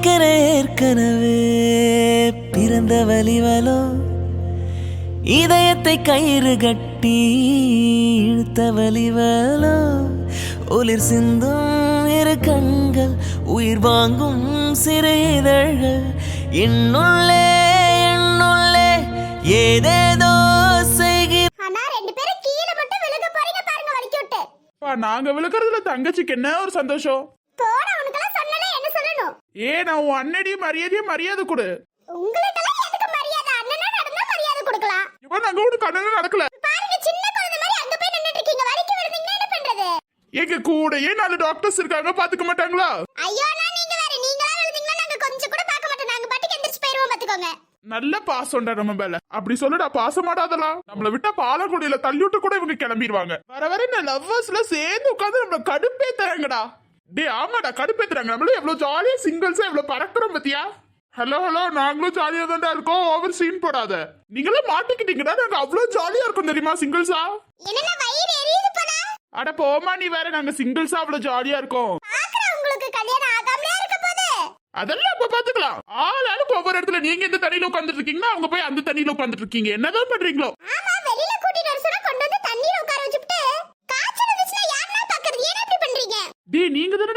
எனக்கென ஏற்கனவே. பிறந்த வலிவலோ இதயத்தை கயிறு கட்டி இழுத்த வலிவலோ ஒளிர் சிந்தும் இரு கண்கள் உயிர் வாங்கும் சிறு இதழ்கள் என்னுள்ளே என்னுள்ளே ஏதேதோ நாங்க விழுக்கிறதுல தங்கச்சிக்கு என்ன ஒரு சந்தோஷம் போட உனக்கெல்லாம் சொன்னல என்ன சொல்லணும் ஏ நான் உன் அண்ணடியும் மரியாதையும் மரியாதை கொடு. உங்களுக்கெல்லாம் எதுக்கு மரியாதை? அண்ணனா நடந்தா மரியாதை கொடுக்கலாம். இப்ப நாங்க ஒரு கண்ணன நடக்கல. பாருங்க சின்ன குழந்தை மாதிரி அங்க போய் நின்னுட்டு இருக்கீங்க. வலிக்கு விழுந்தீங்கன்னா என்ன பண்றது? எங்க கூடயே நாலு டாக்டர்ஸ் இருக்காங்க பாத்துக்க மாட்டாங்களா? ஐயோ நான் நீங்க வேற நீங்களா விழுந்தீங்கன்னா நாங்க கொஞ்சம் கூட பார்க்க மாட்டோம். நாங்க பாட்டுக்கு எந்திரிச்சு போயிருவோம் பாத்துக்கோங்க நல்ல பாசம்டா நம்ம மேல. அப்படி சொல்லுடா பாசமாடாதலாம் நம்மள விட்டா பாலக்குடியில தள்ளிவிட்டு கூட இவங்க கிளம்பிடுவாங்க வர வர இந்த லவ்வர்ஸ்ல சேர்ந்து உட்காந்து நம்மள கடுப்பேத்துறாங்கடா. டேய் ஆமாடா கடுப்பேத்துறாங்க. நம்மளும் எவ்வளவு ஜாலியா சிங்கிள்ஸா எவ்வளவு பறக்குறோம் பத்தியா? ஹலோ ஹலோ நாங்களும் ஜாலியா தான்டா இருக்கோம். ஓவர் சீன் போடாத. நீங்களும் மாட்டிக்கிட்டீங்கடா. நாங்க அவ்வளவு ஜாலியா இருக்கோம் தெரியுமா சிங்கிள்ஸா அட போமா நீ வேற. நாங்க சிங்கிள்ஸா அவ்வளவு ஜாலியா இருக்கோம். அதெல்லாம் அப்ப பாத்துக்கலாம். ஆள் ஆளுக்கு ஒவ்வொரு இடத்துல நீங்க இந்த தண்ணியில உட்காந்துட்டு இருக்கீங்கன்னா அவங்க போய் அந்த தண்ணியில உட்காந்துட்டு இருக்கீங்க. என்னதான் பண்றீங்களோ?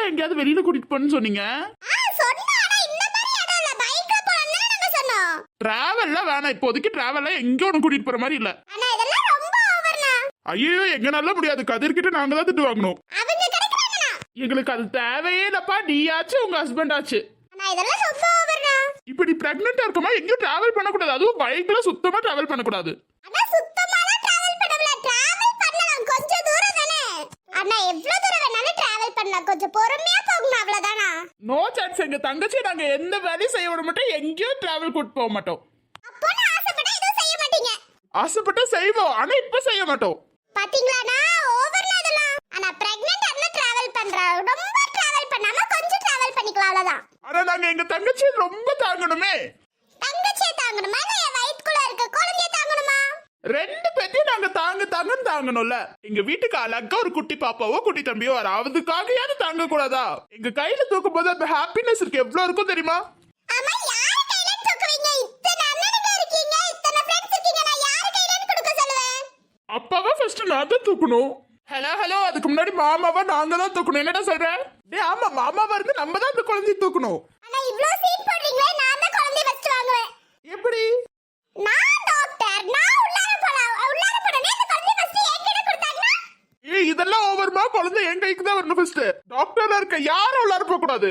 தானே எங்கேயாவது வெளியில கூட்டிட்டு போன்னு சொன்னீங்க? டிராவல்லாம் வேணாம். இப்போதைக்கு டிராவல்லாம் எங்க ஒன்று கூட்டிட்டு போற மாதிரி இல்ல. ஐயோ எங்கனால முடியாது. கதிர்கிட்ட நாங்க தான் திட்டு வாங்கணும். எங்களுக்கு அது தேவையே இல்லப்பா. நீயாச்சு உங்க ஹஸ்பண்ட் ஆச்சு. இப்படி பிரெக்னெண்டா இருக்கமா எங்கேயும் டிராவல் பண்ணக்கூடாது. அதுவும் பைக்ல சுத்தமா டிராவல் பண்ணக்கூடாது. ஆனா சுத்தமாலாம் டிராவல் பண்ணல. டிராவல் பண்ணலாம். கொஞ்சம் தூரம் தானே. அண்ணா எவ்வளவு தூரம் பண்ணலாம் கொஞ்சம் பொறுமையா போகணும் அவ்வளவுதானா? நோ சான்ஸ் எங்க தங்கச்சி நாங்க எந்த வேலையும் செய்ய விட மாட்டோம். எங்கேயும் டிராவல் கூட்டு போக மாட்டோம். அப்போ நான் ஆசைப்பட்டா எதுவும் செய்ய மாட்டீங்க. ஆசைப்பட்டா செய்வோம் ஆனா இப்ப செய்ய மாட்டோம். பாத்தீங்களாண்ணா ஓவர்னா இதெல்லாம் ஆனா பிரெக்னன்ட் அண்ணா டிராவல் பண்றா. ரொம்ப டிராவல் பண்ணாம கொஞ்சம் டிராவல் பண்ணிக்கலாம் அவ்வளவுதான். ஆனா நாங்க எங்க தங்கச்சி ரொம்ப தாங்கணுமே. தங்கச்சியை தாங்கணுமா இல்ல என் வயிற்றுக்குள்ள இருக்க குழந்தைய தாங்கணுமா ரெண்டு பேத்தையும் நாங்க தாங்க தாங்கன்னு தாங்கணும்ல. எங்க வீட்டுக்கு அழகா ஒரு குட்டி பாப்பாவோ குட்டி தம்பியோ வர அதுக்காகயாவது தாங்க கூடாதா எங்க கையில தூக்கும் போது அந்த ஹாப்பினஸ் இருக்கு. எவ்வளவு இருக்கும் தெரியுமா? அப்பாவா ஃபர்ஸ்ட் நான் தான் தூக்கணும். ஹலோ ஹலோ அதுக்கு முன்னாடி மாமாவா நாங்க தான் தூக்கணும். என்னடா சொல்ற? டேய் ஆமா மாமாவா இருந்து நம்ம தான் அந்த குழந்தைய தூக்கணும். ஆனா இவ்ளோ சீன் போடுறீங்களே. நான் தான் குழந்தைய ஃபர்ஸ்ட் வாங்குவேன். எப்படி? நான் டாக்டர் நான் உள்ளார போலாம் உள்ளார போனே இந்த குழந்தைய ஃபர்ஸ்ட் என்கிட்ட கொடுத்தாங்கன்னா ஏய் இதெல்லாம் ஓவர்மா? குழந்தை என் கைக்கு தான் வரணும் ஃபர்ஸ்ட் டாக்டரா இருக்க யாரும் உள்ளார போக கூடாது.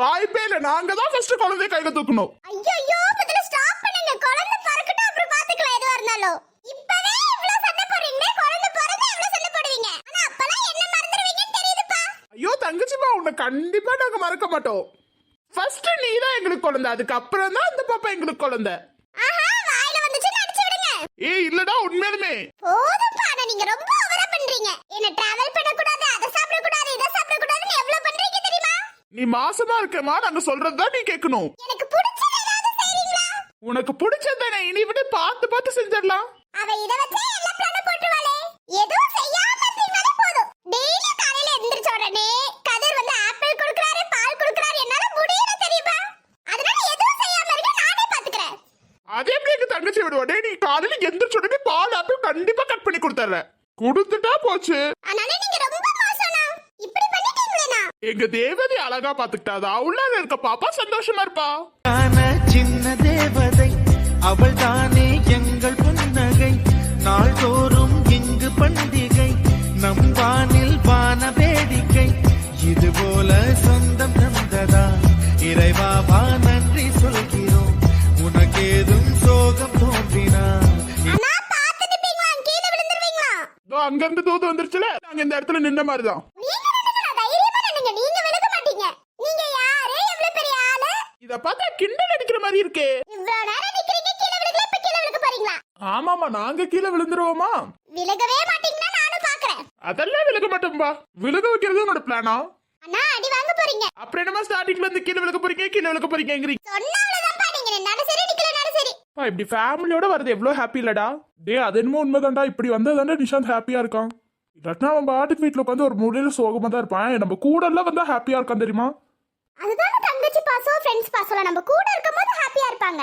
வாய்ப்பே இல்ல நாங்க தான் ஃபர்ஸ்ட் குழந்தைய கையில தூக்கணும். ஐயோ முதல்ல ஸ்டாப் பண்ணுங்க. குழந்தை பிறக்கட்டும் அப்புறம் பாத்துக்கலாம் எதுவா இருந்தாலும். இப்பவே இவ்ளோ சண்டை போடுறீங்களே குழந்தை பிறந்தா எவ்வளவு சண்டை போடுவீங்க. ஆனா அப்பலாம் என்ன மறந்துடுவீங்கன்னு தெரியுதுப்பா. ஐயோ தங்கச்சிமா உன்னை கண்டிப்பா நாங்க மறக்க மாட்டோம். ஃபர்ஸ்ட் நீ தான் எங்களுக்கு குழந்தை அதுக்கப்புறம் தான் அந்த பாப்பா எங்களுக்கு குழந்தை. ஆஹா வாயில வந்துச்சு நடிச்சு விடுங்க. ஏய் இல்லடா உண்மையாலுமே. ஆனா நீங்க ரொம்ப ஓவரா பண்றீங்க. என்ன டிராவல் பண்ண கூடாது அதை சாப்பிட கூடாது இதை சாப்பிட கூடாதுன்னு எவ்வளவு பண்றீங்க தெரியுமா? நீ மாசமா இருக்கமா நாங்க சொல்றதுதான் நீ கேட்கணும். எனக்கு பிடிச்சது ஏதாவது செய்றீங்களா? உனக்கு பிடிச்சதானே இனி விட பார்த்து பார்த்து செஞ்சிடலாம். அவ இத வச்சே எல்லா பிளான போட்டுவாளே எதுவும் செய்யாம இருந்தீங்கனாலே போதும். டெய்லி காலையில எந்திரிச்ச உடனே கதிர் வந்து ஆப்பிள் கொடுக்கறாரு பால் கொடுக்கறாரு. என்னால முடியல தெரியுமா? அதனால எதுவும் செய்யாம இருக்க நானே பாத்துக்கறேன் அதே எப்படி எங்க தங்கச்சி விடுவா? டேய் நீ காலையில எந்திரிச்ச உடனே பால் ஆப்பிள் கண்டிப்பா பண்ணி கொடுத்துட்ற கொடுத்துட்டா போச்சு. அதனால நீங்க ரொம்ப மோசம்னா இப்படி பண்ணிட்டீங்களேனா எங்க தேவதை அழகா பாத்துக்கிட்டாதா உள்ளார இருக்க பாப்பா சந்தோஷமா இருப்பா. சின்ன தேவதை அவள் தானே எங்கள் புன்னகை. நாள்தோறும் இங்கு பண்டிகை நம் வானில் வான வேடிக்கை இது போல சொந்தம் அங்க இருந்து தூத்து வந்துருச்சுல? நாங்க இந்த இடத்துல நின்ன மாதிரிதான். இத பார்த்தா கிண்டல் அடிக்கிற மாதிரி இருக்கே. ஆமாமா நாங்க கீழே விழுந்துருவோமா? விலகவே மாட்டீங்கன்னா நானும் பாக்குறேன். அதெல்லாம் விழுக மாட்டோம்பா. விழுக வைக்கிறது உன்னோட பிளானா அண்ணா அடி வாங்க போறீங்க. அப்புறம் என்னமா ஸ்டார்டிங்ல இருந்து கீழே விழுக போறீங்க கீழே விழுக போறீங்கிறீங்க சொன்ன அவ்வளவுதான்ப்பா நீங்க நின்னாலும் சரி இப்படி ஃபேமிலியோட வரது எவ்வளவு ஹாப்பி இல்லடா. டேய் அது என்னமோ உண்மைதான்டா. இப்படி வந்ததாண்டா நிஷாந்த் ஹாப்பியா இருக்கான். இல்லாட்டினா அவன் பாட்டுக்கு வீட்டுல உட்காந்து ஒரு மூலையில சோகமா தான் இருப்பான். நம்ம கூட எல்லாம் வந்தா ஹாப்பியா இருக்கான் தெரியுமா? ஃப்ரெண்ட்ஸ் பா சொல்ல நம்ம கூட இருக்கும்போது ஹாப்பியா இருப்பாங்க.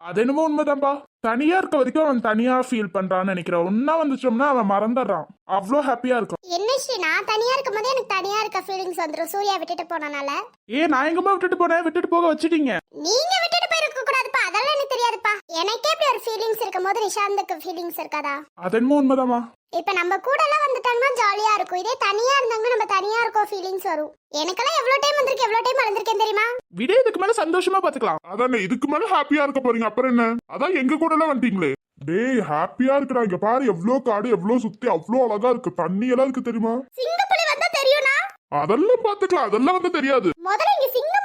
அது என்னமோ உண்மைதான்ப்பா தனியா இருக்க வரைக்கும் அவன் தனியா ஃபீல் பண்றான்னு நினைக்கிறேன். ஒன்னா வந்துச்சோம்னா அவன் மறந்துடுறான். அவ்வளோ ஹாப்பியா இருக்கும் என்ன ஸ்ரீ நான் தனியா இருக்கும்போது எனக்கு தனியா இருக்க ஃபீலிங்ஸ் வந்துரும். சூர்யா விட்டுட்டு போனனால. ஏ நான் எங்கம்மா விட்டுட்டு போனேன்? விட்டுட்டு போக வச்சிட்டீங்க. நீங்க விட்டுட்டு அதெல்லாம் எனக்கு தெரியாதுப்பா. எனக்கே இப்படி ஒரு ஃபீலிங்ஸ் இருக்கும்போது நிஷாந்துக்கு ஃபீலிங்ஸ் இருக்காதா? அது என்னமோ உண்மைதாம்மா. இப்ப நம்ம கூட எல்லாம் வந்துட்டாங்கன்னா ஜாலியா இருக்கும். இதே தனியா இருந்தாங்கன்னா நம்ம தனியா இருக்கோம் ஃபீலிங்ஸ் வரும். எனக்கெல்லாம் எவ்வளவு டைம் வந்திருக்கு எவ்வளவு டைம் வளர்ந்துருக்கேன் தெரியுமா? விட இதுக்கு மேல சந்தோஷமா பாத்துக்கலாம். அதானே இதுக்கு மேல ஹாப்பியா இருக்க போறீங்க. அப்புறம் என்ன? அதான் எங்க கூட எல்லாம் வந்துட்டீங்களே டேய் ஹாப்பியா இருக்குடா இங்க பாரு. எவ்ளோ காடு எவ்ளோ சுத்தி அவ்ளோ அழகா இருக்கு. தண்ணி எல்லாம் இருக்கு தெரியுமா? சிங்கப்புலி வந்தா தெரியும்னா? அதெல்லாம் பாத்துக்கலாம். அதெல்லாம் வந்து தெரியாது. முதல்ல இங்க வராது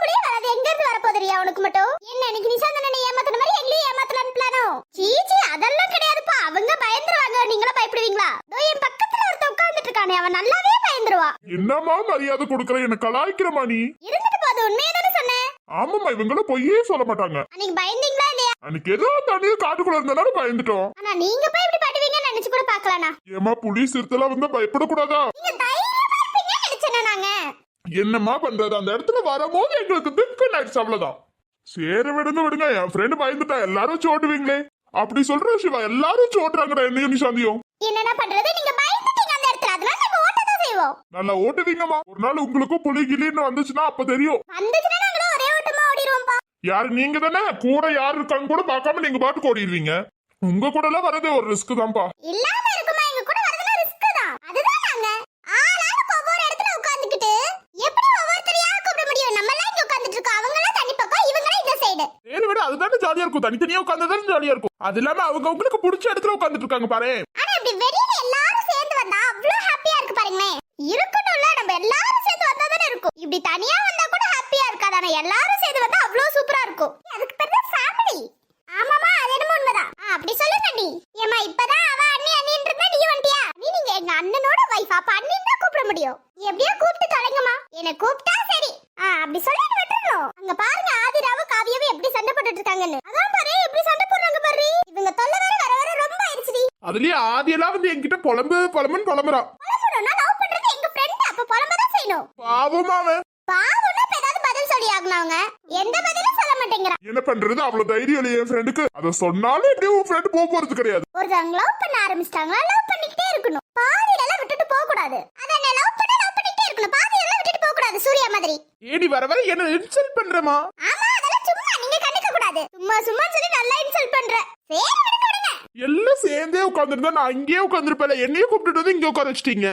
வரப்போதுரியா உனக்கு மட்டும்? என்ன இன்னைக்கு நிஷாந்தனை ஏமாத்துன மாதிரி எங்களையும் ஏமாத்தலான்னு பிளானோ சீச்சி அதெல்லாம் கிடையாதுப்பா. அவங்க பயந்துருவாங்க. நீங்களும் பயப்படுவீங்களா? இதோ என் பக்கத்துல ஒருத்த உட்கார்ந்துட்டு இருக்கானே. அவன் நல்லாவே பயந்துருவா என்னம்மா மரியாதை கொடுக்குற? என்ன கலாய்க்கிறமா நீ. இருந்துட்டு போது உண்மையை தானே சொன்னேன். ஆமாம்மா இவங்களும் பொய்யே சொல்ல மாட்டாங்க. அன்னைக்கு பயந்தீங்களா இல்லையா? அன்னைக்கு ஏதோ தனியா காட்டுக்குள்ள இருந்தனால பயந்துட்டோம். ஆனா நீங்க போய் இப்படி படுவீங்கன்னு நினைச்சு கூட பாக்கலானா ஏமா புலி சிறுத்தெல்லாம் வந்து பயப்படக்கூடாதா? நீங்க தைரியமா இருப்பீங்கன்னு நினைச்சேனா நாங்க. என்னம்மா பண்றது? அந்த இடத்துல வரும்போது எங்களுக்கு திக்கு ஆயிடுச்சு அவ்வளவுதான். சரி விடுங்க விடுங்க என் ஃப்ரெண்டு பயந்துட்டா எல்லாரும் சோட்டுவீங்களே. அப்படி சொல்ற சிவா எல்லாரும் சோட்டுறாங்கடா என்னையும் நிஷாந்தியும். என்னென்ன பண்றது? நீங்க பயந்துட்டீங்க அந்த இடத்துல. அதனால நம்ம ஓட்டதான் செய்வோம். நல்லா ஓட்டுவீங்கம்மா. ஒரு நாள் உங்களுக்கும் புலி கிளின்னு வந்துச்சுன்னா அப்ப தெரியும். வந்துச்சுன்னா நாங்களும் ஒரே ஓட்டமா ஓடிடுவோம்ப்பா. யாரு நீங்க தானே? கூட யாரு இருக்காங்க கூட பார்க்காம நீங்க பாட்டுக்கு ஓடிடுவீங்க. உங்க கூட எல்லாம் வரதே ஒரு ரிஸ்க் தான்ப்பா. இல்லாம இருக்குமா எங்க கூட வரதுல ரிஸ்க் தான் அதுதான் நாங்க ஆளாளுக்கு ஒவ்வொரு இடத்துல உட்கார்ந்துக்கிட்டு எப்படி ஒவ்வொருத்தரையா கூப்பிட முடியும் நம்ம எல்லாம் இங்க உட்கார்ந்துட்டு இருக்கோம் அவங்க எல்லாம் தனி பக்கம் இவங்க எல்லாம் இந்த சைடு சரி விட அதுதானே ஜாலியா இருக்கும் தனித்தனியா உட்காந்துதான் ஜாலியா இருக்கும் அது இல்லாம அவங்க உங்களுக்கு பிடிச்ச இடத்துல உட்காந்துட்டு இருக்காங்க பாரு. ஆனா இப்படி வெளியில எல்லாரும் சேர்ந்து வந்தா அவ்வளவு ஹாப்பியா இருக்கு பாருங்களேன் இருக்கணும்ல நம்ம எல்லாரும் சேர்ந்து வந்தா தானே இருக்கும். இப்படி தனியா வந்தா கூட ஹாப்பியா இருக்காது ஆனா எல்லாரும் சேர்ந்து வந்தா அவ்வளவு சூப்பரா இருக்கும் அதுக்கு பேர் தான் ஃபேமிலி ஆமாமா அது என்னமோ உண்மைதான் ஆ, அப்படி சொல்லுங்க நீ ஏமா இப்பதான் அவ அண்ணி அண்ணின்னு இருந்தா நீ வந்துட்டியா நீ நீங்க எங்க அண்ணனோட வைஃப் அப்ப அண்ணின்னு தான் கூப்பிட முடியும் எப்படியோ கூப்பிட்டு தொலைங்கம்மா என்ன கூப்பிட்டா சரி ஆ அப்படி சொல்லிட்டு விட்டுறணும் அங்க பாருங்க ஆதிராவும் காவியாவும் எப்படி சண்டை போட்டுட்டு இருக்காங்கன்னு அதான் பாரு எப்படி சண்டை போடுறாங்க பாரு இவங்க தொல்லை வர வர வர ரொம்ப ஆயிடுச்சுடி அதுலயே ஆதியெல்லாம் வந்து என்கிட்ட புலம்பு புலம்புன்னு புலம்புறான் புலம்பணும்னா லவ் பண்றது எங்க ஃப்ரெண்ட் அப்ப புலம்பதான் செய்யணும். பாவமா அவன். பாவம்னா இப்ப ஏதாவது பதில் சொல்லி ஆகணும் அவங்க. எந்த பதிலும் சொல்ல மாட்டேங்கிறான். என்ன பண்றது? அவ்வளவு தைரியம் இல்லையே என் ஃப்ரெண்டுக்கு அதை சொன்னாலும் எப்படியும் உன் ஃப்ரெண்டு போக போறது கிடையாது. ஒருத்தவங்க லவ் பண்ண ஆரம்பிச்சிட்டாங்களா? லவ் பண்ணிக்கிட்டே இருக்கணும். பாதியில எல்லாம் விட்டுட்டு போக கூடாது அதான் லவ் பண்ண லவ் பண்ணிக்கிட்டே இருக்கணும். பாதியில எல்லாம் விட்டுட்டு போக கூடாது சூர்யா மாதிரி. ஏடி வர வர என்ன இன்சல்ட் பண்றமா ஆமா அதெல்லாம் சும்மா நீங்க கண்டுக்க கூடாது சும்மா சும்மா சொல்லி நல்லா இன்சல்ட் பண்ற. சரி எல்லாம் சேர்ந்தே உட்காந்துருந்தா நான் அங்கேயே உட்காந்துருப்பேன் என்னையும் கூப்பிட்டுட்டு வந்து இங்க உட்கார வச்சிட்டீங்க?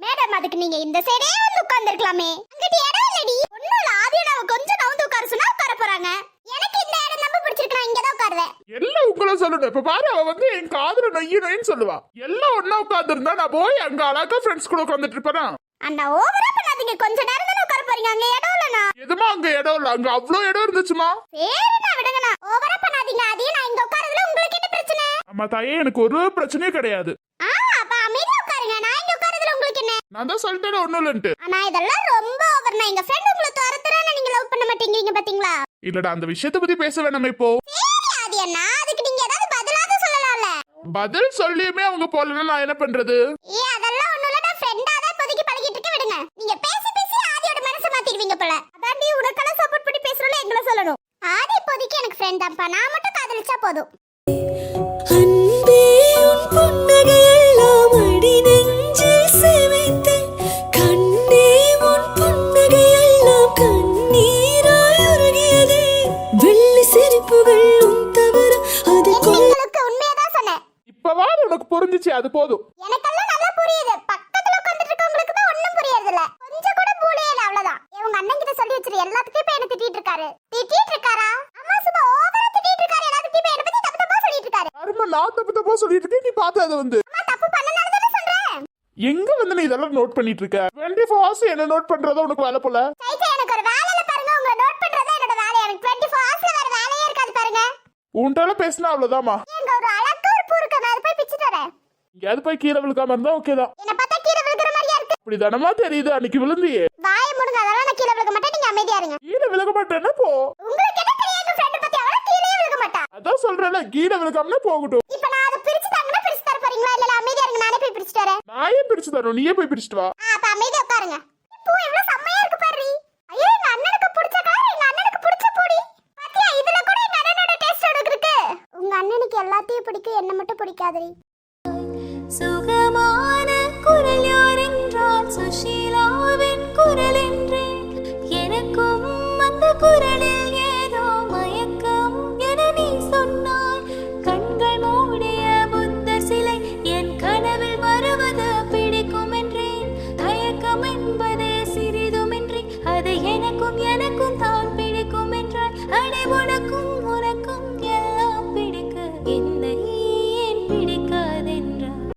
உட்கார்ந்தா அதுக்கு நீங்க இந்த சைடே வந்து உட்கார்ந்திருக்கலாமே. அங்கிட்டு இடம் இல்லடி. ஒண்ணும் இல்ல. ஆதியம் நான் கொஞ்சம் நவுந்து உட்கார சொன்னா உட்கார போறாங்க. எனக்கு இந்த இடம் ரொம்ப பிடிச்சிருக்கு. நான் இங்க தான் உட்காருவேன். எல்லாம் உங்களை சொல்லணும் இப்ப பாரு அவ வந்து என் காதுல நொய்யு நொய்ன்னு சொல்லுவா. எல்லாம் ஒன்னா உட்காந்துருந்தா நான் போய் அங்க அழகா ஃப்ரெண்ட்ஸ் கூட உட்காந்துட்டு இருப்பேனா? அண்ணா ஓவரா பண்ணாதீங்க கொஞ்ச நேரம் போறீங்க அங்க இடம் இல்லனா எதுமா அங்க இடம் இல்ல? அங்க அவ்வளோ இடம் இருந்துச்சுமா? சரிண்ணா விடுங்கண்ணா ஓவரா பண்ணாதீங்க. அதையும் நான் இங்க உட்காரதுல உங்களுக்கு என்ன பிரச்சனை? அம்மா தாயே எனக்கு ஒரு பிரச்சனையும் கிடையாது. ஆ அப்ப அமைதியா உட்காருங்க. நான் இங்க உட்காரதுல உங்களுக்கு என்ன? நான் தான் சொல்லிட்டேன் ஒண்ணும் இல்லன்ட்டு. ஆனா இதெல்லாம் ரொம்ப ஓவர் நான் எங்க ஃப்ரெண்ட் உங்களை துரத்துறானே நீங்க லவ் பண்ண மாட்டேங்கிறீங்க பாத்தீங்களா? இல்லடா அந்த விஷயத்தை பத்தி பேச வேணாம் இப்போ. சரி ஆதி அண்ணா. அதுக்கு நீங்க ஏதாவது பதிலாவது சொல்லலாம்ல. பதில் சொல்லியுமே அவங்க போலன்னா நான் என்ன பண்றது? ஏ நீ உனக்கெல்லாம் சப்போர்ட் பண்ணி பேசுறல எங்களை சொல்லணும். ஆதி இப்போதைக்கு எனக்கு ஃப்ரெண்ட் தான்ப்பா. நான் மட்டும் காதலிச்சா போதும். அன்பே உன் புன்னகையை நான் தப்பு தப்பா சொல்லிட்டு இருக்கேன் நீ பார்த்து அதை வந்து. அம்மா தப்பு பண்ணனால தானே சொல்றேன். எங்க வந்து நீ இதெல்லாம் நோட் பண்ணிட்டு இருக்க? டுவெண்ட்டி ஃபோர் ஹவர்ஸ் என்ன நோட் பண்றதா உனக்கு வேலை போல? உன்ட்டால பேசினா வரேன். எங்கேயாவது போய் கீழே விழுக்காம இருந்தா ஓகே தான். அப்படி தானமா தெரியுது அன்னைக்கு விழுந்தியே. வாயை முடுங்க அதெல்லாம் நான் கீழே விழுக மாட்டேன். நீங்க அமைதியா இருங்க. கீழே விழுக மாட்டேன்னா போ உங்களுக்கு என்ன தெரியும் எங்க ஃப்ரெண்ட் பத்தி அவள கீழே விழுக மாட்டா அதான் சொல்றேன்ல கீழே விழுக்காமனா போகட்டும். இப்ப நான் அதை பிரிச்சு தாங்கன்னா பிரிச்சு தர போறீங்களா? இல்ல அமைதியா இருங்க நானே போய் பிரிச்சு தரோம் நீயே போய் பிரிச்சுட்டு வா. ஆ, அப்ப அமைதியா உட்காருங்க. பூ எவ்வளவு செம்மையா இருக்கு பாரு. ஐயோ எங்க அண்ணனுக்கு பிடிச்ச கலர் எங்க அண்ணனுக்கு பிடிச்ச பூடி. பாத்தியா இதுல கூட எங்க அண்ணனோட டேஸ்ட் உனக்கு இருக்கு. உங்க அண்ணனுக்கு எல்லாத்தையும் பிடிக்கும் என்ன மட்டும் பிடிக்காதடி. சுகமான குரல் யார் என்றால் சுஷீலாவின் குரல் என்றேன் எனக்கும் அந்த குரலில்